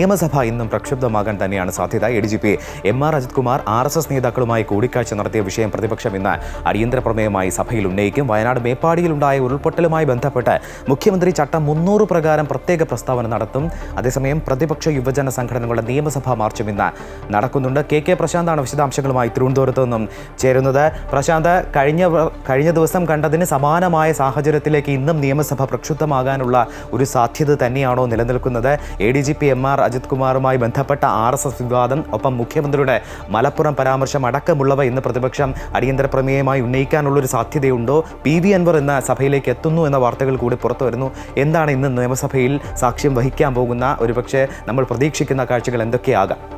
നിയമസഭ ഇന്നും പ്രക്ഷുബ്ധമാകാൻ തന്നെയാണ് സാധ്യത. A D G P M R Ajith Kumar R S S നേതാക്കളുമായി കൂടിക്കാഴ്ച നടത്തിയ വിഷയം പ്രതിപക്ഷം ഇന്ന് അടിയന്തര പ്രമേയമായി സഭയിൽ ഉന്നയിക്കും. വയനാട് മേപ്പാടിയിലുണ്ടായ ഉരുൾപൊട്ടലുമായി ബന്ധപ്പെട്ട് മുഖ്യമന്ത്രി ചട്ടം മുന്നൂറ് പ്രകാരം പ്രത്യേക പ്രസ്താവന നടത്തും. അതേസമയം പ്രതിപക്ഷ യുവജന സംഘടനകളുടെ നിയമസഭാ മാർച്ചും ഇന്ന് നടക്കുന്നുണ്ട്. കെ കെ പ്രശാന്താണ് വിശദാംശങ്ങളുമായി തിരുവനന്തപുരത്ത് നിന്നും ചേരുന്നത്. പ്രശാന്ത് കഴിഞ്ഞ കഴിഞ്ഞ ദിവസം കണ്ടതിന് സമാനമായ സാഹചര്യത്തിലേക്ക് ഇന്നും നിയമസഭ പ്രക്ഷുബ്ധമാകാനുള്ള ഒരു സാധ്യത തന്നെയാണോ നിലനിൽക്കുന്നത്? A D G P M R Ajith കുമാറുമായി ബന്ധപ്പെട്ട ആർ എസ് എസ് വിവാദം ഒപ്പം മുഖ്യമന്ത്രിയുടെ മലപ്പുറം പരാമർശം അടക്കമുള്ളവ ഇന്ന് പ്രതിപക്ഷം അടിയന്തര പ്രമേയമായി ഉന്നയിക്കാനുള്ളൊരു സാധ്യതയുണ്ടോ? പി വി അൻവർ എന്ന സഭയിലേക്ക് എത്തുന്നു എന്ന വാർത്തകൾ കൂടി പുറത്തു വരുന്നു. എന്താണ് ഇന്ന് നിയമസഭയിൽ സാക്ഷ്യം വഹിക്കാൻ പോകുന്ന? ഒരുപക്ഷെ നമ്മൾ പ്രതീക്ഷിക്കുന്ന കാഴ്ചകൾ എന്തൊക്കെയാകാം?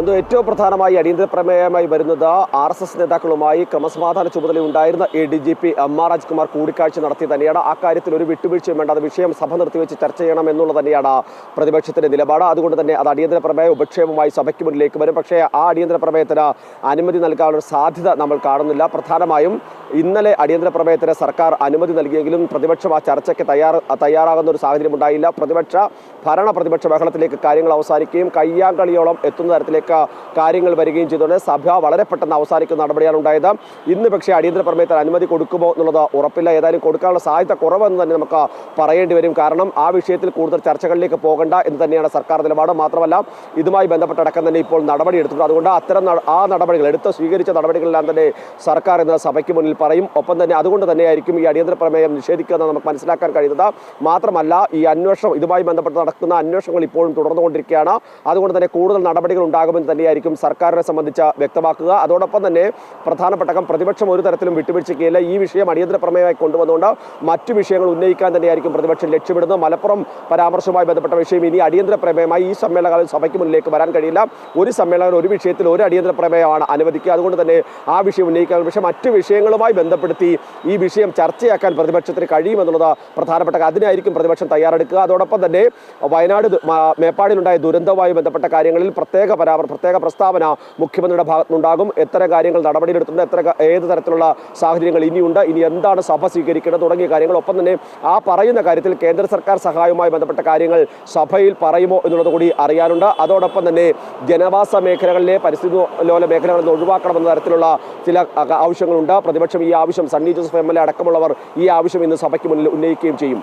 എന്തോ ഏറ്റവും പ്രധാനമായി അടിയന്തര പ്രമേയമായി വരുന്നത് ആർ എസ് എസ് നേതാക്കളുമായി ക്രമസമാധാന ചുമതല ഉണ്ടായിരുന്ന A D G P M R Rajkumar കൂടിക്കാഴ്ച നടത്തി തന്നെയാണ്. ആ കാര്യത്തിൽ ഒരു വിട്ടുവീഴ്ചയും വേണ്ട. അത് വിഷയം സഭ നിർത്തിവെച്ച് ചർച്ച ചെയ്യണം എന്നുള്ളത് തന്നെയാണ് പ്രതിപക്ഷത്തിന്റെ നിലപാട്. അതുകൊണ്ട് തന്നെ അത് അടിയന്തര പ്രമേയ ഉപക്ഷേപമായി സഭയ്ക്ക് മുന്നിലേക്ക് വരും. പക്ഷേ ആ അടിയന്തര പ്രമേയത്തിന് അനുമതി നൽകാനുള്ള സാധ്യത നമ്മൾ കാണുന്നില്ല. പ്രധാനമായും ഇന്നലെ അടിയന്തര പ്രമേയത്തിന് സർക്കാർ അനുമതി നൽകിയെങ്കിലും പ്രതിപക്ഷം ആ ചർച്ചയ്ക്ക് തയ്യാർ തയ്യാറാകുന്ന ഒരു സാഹചര്യം ഉണ്ടായില്ല. പ്രതിപക്ഷ ഭരണ പ്രതിപക്ഷ ബഹളത്തിലേക്ക് കാര്യങ്ങൾ അവസാനിക്കുകയും കയ്യാങ്കളിയോളം എത്തുന്ന തരത്തിലേക്ക് കാര്യങ്ങൾ വരികയും ചെയ്തുകൊണ്ട് സഭ വളരെ പെട്ടെന്ന് അവസാനിക്കുന്ന നടപടിയാണ് ഉണ്ടായത്. ഇന്ന് പക്ഷേ അടിയന്തര പ്രമേയത്തിന് അനുമതി കൊടുക്കുമോ എന്നുള്ളത് ഉറപ്പില്ല. ഏതായാലും കൊടുക്കാനുള്ള സാധ്യത കുറവെന്ന് തന്നെ നമുക്ക് പറയേണ്ടി വരും. കാരണം ആ വിഷയത്തിൽ കൂടുതൽ ചർച്ചകളിലേക്ക് പോകണ്ട എന്ന് തന്നെയാണ് സർക്കാർ നിലപാട്. മാത്രമല്ല ഇതുമായി ബന്ധപ്പെട്ടടക്കം തന്നെ ഇപ്പോൾ നടപടി എടുത്തിട്ടുണ്ട്. അതുകൊണ്ട് അത്തരം ആ നടപടികൾ എടുത്ത് സ്വീകരിച്ച നടപടികളെല്ലാം തന്നെ സർക്കാർ ഇന്ന് സഭയ്ക്ക് മുന്നിൽ പറയും. ഒപ്പം തന്നെ അതുകൊണ്ട് തന്നെയായിരിക്കും ഈ അടിയന്തര പ്രമേയം നിഷേധിക്കുന്നത് നമുക്ക് മനസ്സിലാക്കാൻ കഴിയുന്നത്. മാത്രമല്ല ഈ അന്വേഷണം ഇതുമായി ബന്ധപ്പെട്ട് നടക്കുന്ന അന്വേഷണങ്ങൾ ഇപ്പോഴും തുടർന്നുകൊണ്ടിരിക്കുകയാണ്. അതുകൊണ്ട് തന്നെ കൂടുതൽ നടപടികൾ ഉണ്ടാകുമെന്ന് തന്നെയായിരിക്കും സർക്കാരിനെ സംബന്ധിച്ച് വ്യക്തമാക്കുക. അതോടൊപ്പം തന്നെ പ്രധാനപ്പെട്ട പ്രതിപക്ഷം ഒരു തരത്തിലും വിട്ടുവീഴ്ചയ്ക്കില്ല. ഈ വിഷയം അടിയന്തര പ്രമേയമായി കൊണ്ടുവന്നുകൊണ്ട് മറ്റു വിഷയങ്ങൾ ഉന്നയിക്കാൻ തന്നെയായിരിക്കും പ്രതിപക്ഷം ലക്ഷ്യമിടുന്നത്. മലപ്പുറം പരാമർശവുമായി ബന്ധപ്പെട്ട വിഷയം ഇനി അടിയന്തര പ്രമേയമായി ഈ സമ്മേളനകാലം സഭയ്ക്ക് മുന്നിലേക്ക് വരാൻ കഴിയില്ല. ഒരു സമ്മേളനം ഒരു വിഷയത്തിൽ ഒരു അടിയന്തര പ്രമേയമാണ് അനുവദിക്കുക. അതുകൊണ്ട് തന്നെ ആ വിഷയം ഉന്നയിക്കാൻ പക്ഷേ മറ്റ് വിഷയങ്ങളുമായി ബന്ധപ്പെടുത്തി ഈ വിഷയം ചർച്ചയാക്കാൻ പ്രതിപക്ഷത്തിന് കഴിയുമെന്നുള്ളത് പ്രധാനപ്പെട്ട അതിനായിരിക്കും പ്രതിപക്ഷം തയ്യാറെടുക്കുക. അതോടൊപ്പം തന്നെ വയനാട് മേപ്പാടിലുണ്ടായ ദുരന്തവുമായി ബന്ധപ്പെട്ട കാര്യങ്ങളിൽ പ്രത്യേക പരാമർ പ്രത്യേക പ്രസ്താവന മുഖ്യമന്ത്രിയുടെ ഭാഗത്തുനിന്നുണ്ടാകും. എത്ര കാര്യങ്ങൾ നടപടിയെടുത്തിട്ടുണ്ട് എത്ര ഏത് തരത്തിലുള്ള സാഹചര്യങ്ങൾ ഇനിയുണ്ട് ഇനി എന്താണ് സഭ സ്വീകരിക്കേണ്ടത് തുടങ്ങിയ കാര്യങ്ങൾ ഒപ്പം തന്നെ ആ പറയുന്ന കാര്യത്തിൽ കേന്ദ്ര സർക്കാർ സഹായവുമായി ബന്ധപ്പെട്ട കാര്യങ്ങൾ സഭയിൽ പറയുമോ എന്നുള്ളത് കൂടി അറിയാനുണ്ട്. അതോടൊപ്പം തന്നെ ജനവാസ മേഖലകളിലെ പരിസ്ഥിതി ലോല മേഖലകളിൽ നിന്ന് ഒഴിവാക്കണമെന്ന തരത്തിലുള്ള ചില ആവശ്യങ്ങളുണ്ട്. പ്രതിപക്ഷം ഈ ആവശ്യം Sunny Joseph M L A അടക്കമുള്ളവർ ഈ ആവശ്യം ഇന്ന് സഭയ്ക്ക് മുന്നിൽ ഉന്നയിക്കുകയും ചെയ്യും.